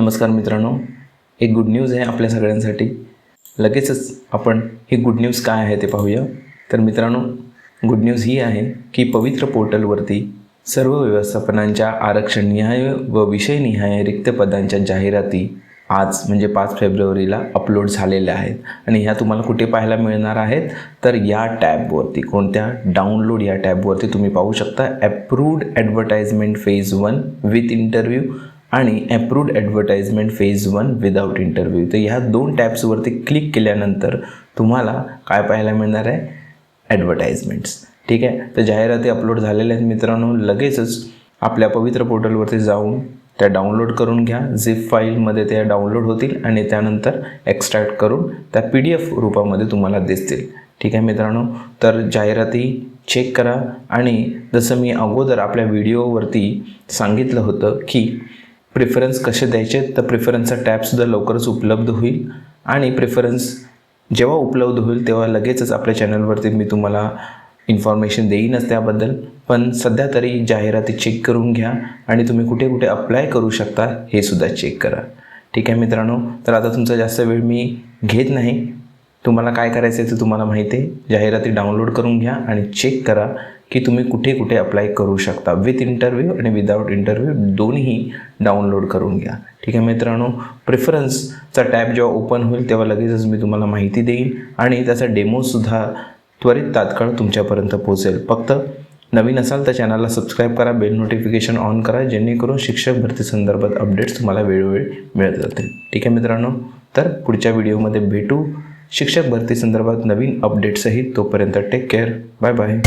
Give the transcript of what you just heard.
नमस्कार मित्रांनो एक गुड न्यूज आहे आपल्या सगळ्यांसाठी. लगेचच आपण ही गुड न्यूज काय आहे ते पाहूया. तर मित्रांनो गुड न्यूज ही आहे की पवित्र पोर्टलवरती सर्व व्यवस्थापनांच्या आरक्षणनिहाय व विषयनिहाय रिक्त पदांच्या जाहिराती आज म्हणजे पाच फेब्रुवारीला अपलोड झालेल्या आहेत. आणि ह्या तुम्हाला कुठे पाहायला मिळणार आहेत? तर या टॅबवरती कोणत्या? डाउनलोड या टॅबवरती तुम्ही पाहू शकता. Approved advertisement phase one with interview आणि approved advertisement phase one without interview तर ह्या दोन टॅब्सवरती क्लिक केल्यानंतर तुम्हाला काय पाहायला मिळणार आहे? ॲडव्हर्टाइजमेंट्स ठीक आहे? तर जाहिराती अपलोड झालेल्या आहेत मित्रांनो. लगेचच आपल्या पवित्र पोर्टलवरती जाऊन त्या डाउनलोड करून घ्या. झिप फाईलमध्ये त्या डाउनलोड होतील आणि त्यानंतर एक्स्ट्रॅक्ट करून त्या पी डी एफ रूपामध्ये तुम्हाला दिसतील. ठीक आहे मित्रांनो? तर जाहिराती चेक करा. आणि जसं मी अगोदर आपल्या व्हिडिओवरती सांगितलं होतं की प्रिफरन्स कसे द्यायचे तर प्रिफरन्सचा टॅबसुद्धा लवकरच उपलब्ध होईल. आणि प्रिफरन्स जेव्हा उपलब्ध होईल तेव्हा लगेचच आपल्या चॅनलवरती मी तुम्हाला इन्फॉर्मेशन देईनच त्याबद्दल. पण सध्या तरी जाहिराती चेक करून घ्या आणि तुम्ही कुठे कुठे अप्लाय करू शकता हे सुद्धा चेक करा. ठीक आहे मित्रांनो? तर आता तुमचा जास्त वेळ मी घेत नाही. तुम्हाला काय करायचं आहे ते तुम्हाला माहिती आहे. जाहिराती डाउनलोड करून घ्या आणि चेक करा. की तुम्ही कुठे कुठे अप्लाय करू शकता. विथ इंटरव्ह्यू आणि विदाऊट इंटरव्ह्यू दोन्ही डाउनलोड करून घ्या. ठीक आहे मित्रांनो? प्रिफरन्सचा टॅब जेव्हा ओपन होईल तेव्हा लगेचच मी तुम्हाला माहिती देईन आणि त्याचा डेमोसुद्धा त्वरित तात्काळ तुमच्यापर्यंत पोहोचेल. फक्त नवीन असाल तर चॅनलला सबस्क्राईब करा बेल नोटिफिकेशन ऑन करा जेणेकरून शिक्षक भरती संदर्भात अपडेट्स तुम्हाला वेळोवेळी मिळत जातील. ठीक आहे मित्रांनो? तर पुढच्या व्हिडिओमध्ये भेटू. शिक्षक भरती संदर्भात नवीन अपडेट्सही तोपर्यंत टेक केअर बाय बाय